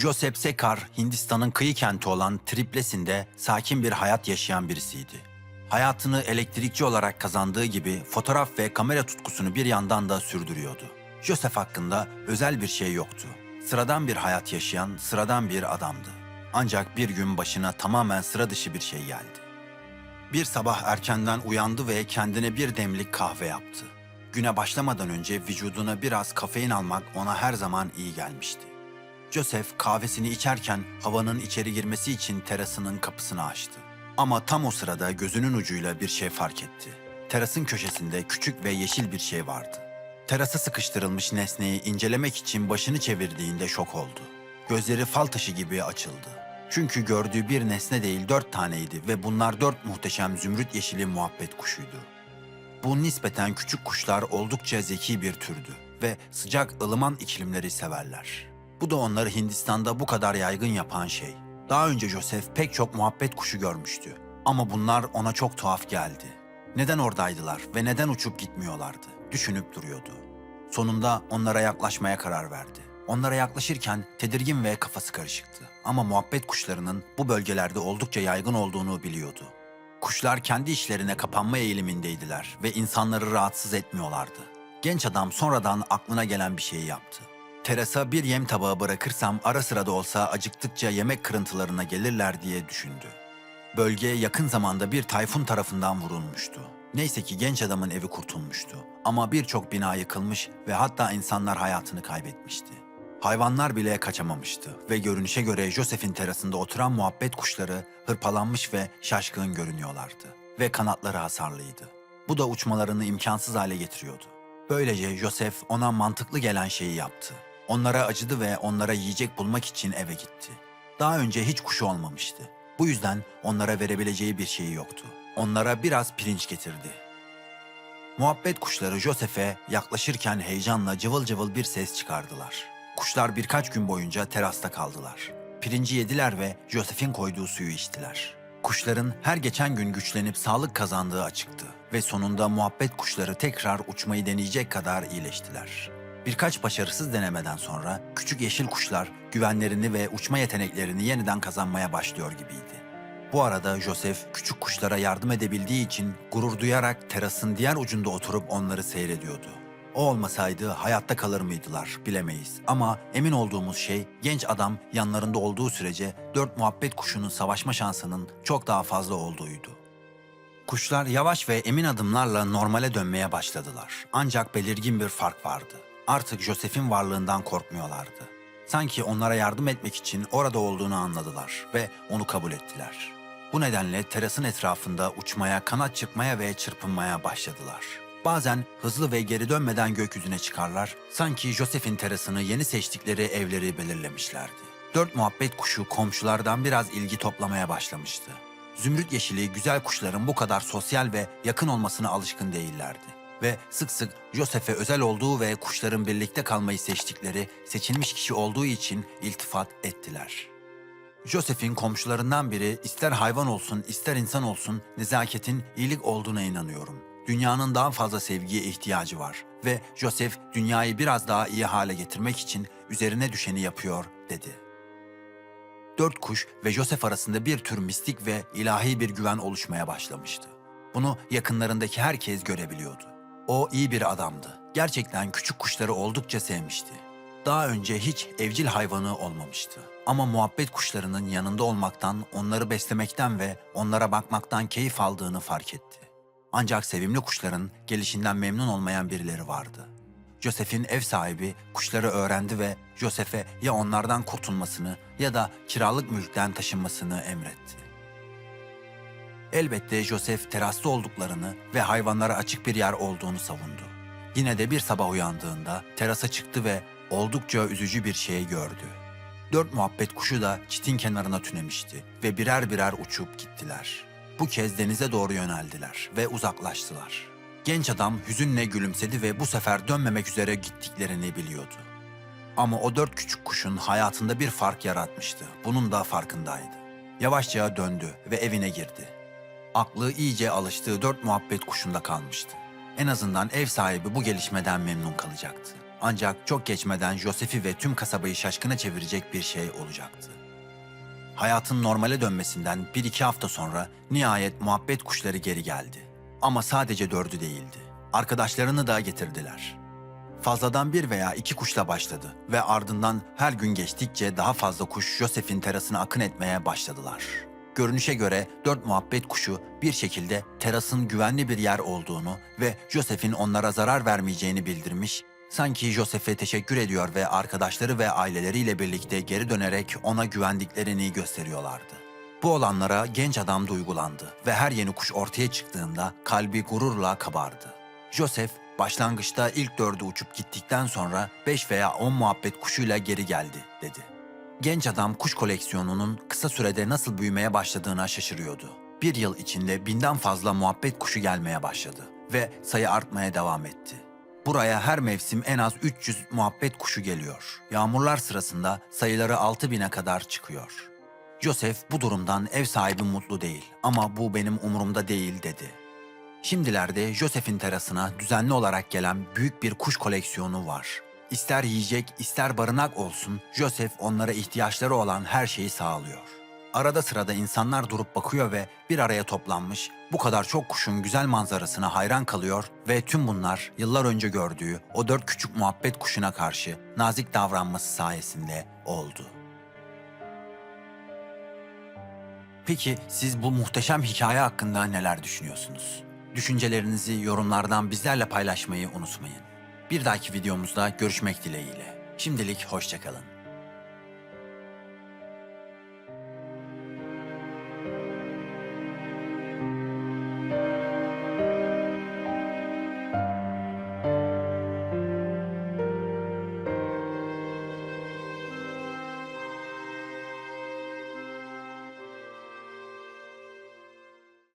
Joseph Sekar, Hindistan'ın kıyı kenti olan Triples'inde sakin bir hayat yaşayan birisiydi. Hayatını elektrikçi olarak kazandığı gibi fotoğraf ve kamera tutkusunu bir yandan da sürdürüyordu. Joseph hakkında özel bir şey yoktu. Sıradan bir hayat yaşayan sıradan bir adamdı. Ancak bir gün başına tamamen sıra dışı bir şey geldi. Bir sabah erkenden uyandı ve kendine bir demlik kahve yaptı. Güne başlamadan önce vücuduna biraz kafein almak ona her zaman iyi gelmişti. Joseph kahvesini içerken havanın içeri girmesi için terasının kapısını açtı. Ama tam o sırada gözünün ucuyla bir şey fark etti. Terasın köşesinde küçük ve yeşil bir şey vardı. Terasa sıkıştırılmış nesneyi incelemek için başını çevirdiğinde şok oldu. Gözleri fal taşı gibi açıldı. Çünkü gördüğü bir nesne değil dört taneydi ve bunlar dört muhteşem zümrüt yeşili muhabbet kuşuydu. Bu nispeten küçük kuşlar oldukça zeki bir türdü ve sıcak ılıman iklimleri severler. Bu da onları Hindistan'da bu kadar yaygın yapan şey. Daha önce Joseph pek çok muhabbet kuşu görmüştü ama bunlar ona çok tuhaf geldi. Neden oradaydılar ve neden uçup gitmiyorlardı? Düşünüp duruyordu. Sonunda onlara yaklaşmaya karar verdi. Onlara yaklaşırken tedirgin ve kafası karışıktı. Ama muhabbet kuşlarının bu bölgelerde oldukça yaygın olduğunu biliyordu. Kuşlar kendi işlerine kapanma eğilimindeydiler ve insanları rahatsız etmiyorlardı. Genç adam sonradan aklına gelen bir şeyi yaptı. Terasa bir yem tabağı bırakırsam ara sıra da olsa acıktıkça yemek kırıntılarına gelirler diye düşündü. Bölge yakın zamanda bir tayfun tarafından vurulmuştu. Neyse ki genç adamın evi kurtulmuştu. Ama birçok bina yıkılmış ve hatta insanlar hayatını kaybetmişti. Hayvanlar bile kaçamamıştı ve görünüşe göre Joseph'in terasında oturan muhabbet kuşları hırpalanmış ve şaşkın görünüyorlardı ve kanatları hasarlıydı. Bu da uçmalarını imkansız hale getiriyordu. Böylece Joseph ona mantıklı gelen şeyi yaptı. Onlara acıdı ve onlara yiyecek bulmak için eve gitti. Daha önce hiç kuşu olmamıştı. Bu yüzden onlara verebileceği bir şeyi yoktu. Onlara biraz pirinç getirdi. Muhabbet kuşları Joseph'e yaklaşırken heyecanla cıvıl cıvıl bir ses çıkardılar. Kuşlar birkaç gün boyunca terasta kaldılar. Pirinci yediler ve Joseph'in koyduğu suyu içtiler. Kuşların her geçen gün güçlenip sağlık kazandığı açıktı ve sonunda muhabbet kuşları tekrar uçmayı deneyecek kadar iyileştiler. Birkaç başarısız denemeden sonra küçük yeşil kuşlar güvenlerini ve uçma yeteneklerini yeniden kazanmaya başlıyor gibiydi. Bu arada Joseph küçük kuşlara yardım edebildiği için gurur duyarak terasın diğer ucunda oturup onları seyrediyordu. O olmasaydı hayatta kalır mıydılar bilemeyiz. Ama emin olduğumuz şey genç adam yanlarında olduğu sürece dört muhabbet kuşunun savaşma şansının çok daha fazla olduğuydu. Kuşlar yavaş ve emin adımlarla normale dönmeye başladılar. Ancak belirgin bir fark vardı. Artık Joseph'in varlığından korkmuyorlardı. Sanki onlara yardım etmek için orada olduğunu anladılar ve onu kabul ettiler. Bu nedenle terasın etrafında uçmaya, kanat çırpmaya ve çırpınmaya başladılar. Bazen hızlı ve geri dönmeden gökyüzüne çıkarlar, sanki Joseph'in terasını yeni seçtikleri evleri belirlemişlerdi. Dört muhabbet kuşu komşulardan biraz ilgi toplamaya başlamıştı. Zümrüt yeşili güzel kuşların bu kadar sosyal ve yakın olmasına alışkın değillerdi. Ve sık sık Joseph'e özel olduğu ve kuşların birlikte kalmayı seçtikleri seçilmiş kişi olduğu için iltifat ettiler. Joseph'in komşularından biri ister hayvan olsun ister insan olsun nezaketin iyilik olduğuna inanıyorum. Dünyanın daha fazla sevgiye ihtiyacı var ve Joseph dünyayı biraz daha iyi hale getirmek için üzerine düşeni yapıyor dedi. Dört kuş ve Joseph arasında bir tür mistik ve ilahi bir güven oluşmaya başlamıştı. Bunu yakınlarındaki herkes görebiliyordu. O iyi bir adamdı. Gerçekten küçük kuşları oldukça sevmişti. Daha önce hiç evcil hayvanı olmamıştı. Ama muhabbet kuşlarının yanında olmaktan, onları beslemekten ve onlara bakmaktan keyif aldığını fark etti. Ancak sevimli kuşların gelişinden memnun olmayan birileri vardı. Joseph'in ev sahibi kuşları öğrendi ve Joseph'e ya onlardan kurtulmasını ya da kiralık mülkten taşınmasını emretti. Elbette Joseph terasta olduklarını ve hayvanlara açık bir yer olduğunu savundu. Yine de bir sabah uyandığında terasa çıktı ve oldukça üzücü bir şey gördü. Dört muhabbet kuşu da çitin kenarına tünemişti ve birer birer uçup gittiler. Bu kez denize doğru yöneldiler ve uzaklaştılar. Genç adam hüzünle gülümsedi ve bu sefer dönmemek üzere gittiklerini biliyordu. Ama o dört küçük kuşun hayatında bir fark yaratmıştı. Bunun da farkındaydı. Yavaşça döndü ve evine girdi. Aklı iyice alıştığı dört muhabbet kuşunda kalmıştı. En azından ev sahibi bu gelişmeden memnun kalacaktı. Ancak çok geçmeden Joseph'i ve tüm kasabayı şaşkına çevirecek bir şey olacaktı. Hayatın normale dönmesinden bir iki hafta sonra nihayet muhabbet kuşları geri geldi. Ama sadece dördü değildi. Arkadaşlarını da getirdiler. Fazladan bir veya iki kuşla başladı ve ardından her gün geçtikçe daha fazla kuş Joseph'in terasına akın etmeye başladılar. Görünüşe göre dört muhabbet kuşu bir şekilde terasın güvenli bir yer olduğunu ve Joseph'in onlara zarar vermeyeceğini bildirmiş, sanki Joseph'e teşekkür ediyor ve arkadaşları ve aileleriyle birlikte geri dönerek ona güvendiklerini gösteriyorlardı. Bu olanlara genç adam duygulandı ve her yeni kuş ortaya çıktığında kalbi gururla kabardı. Joseph başlangıçta ilk dördü uçup gittikten sonra 5 veya 10 muhabbet kuşuyla geri geldi dedi. Genç adam kuş koleksiyonunun kısa sürede nasıl büyümeye başladığına şaşırıyordu. Bir yıl içinde binden fazla muhabbet kuşu gelmeye başladı ve sayı artmaya devam etti. Buraya her mevsim en az 300 muhabbet kuşu geliyor. Yağmurlar sırasında sayıları 6000'e kadar çıkıyor. Joseph bu durumdan ev sahibi mutlu değil ama bu benim umurumda değil dedi. Şimdilerde Joseph'in terasına düzenli olarak gelen büyük bir kuş koleksiyonu var. İster yiyecek, ister barınak olsun, Joseph onlara ihtiyaçları olan her şeyi sağlıyor. Arada sırada insanlar durup bakıyor ve bir araya toplanmış, bu kadar çok kuşun güzel manzarasına hayran kalıyor ve tüm bunlar yıllar önce gördüğü o dört küçük muhabbet kuşuna karşı nazik davranması sayesinde oldu. Peki siz bu muhteşem hikaye hakkında neler düşünüyorsunuz? Düşüncelerinizi yorumlardan bizlerle paylaşmayı unutmayın. Bir dahaki videomuzda görüşmek dileğiyle. Şimdilik hoşçakalın.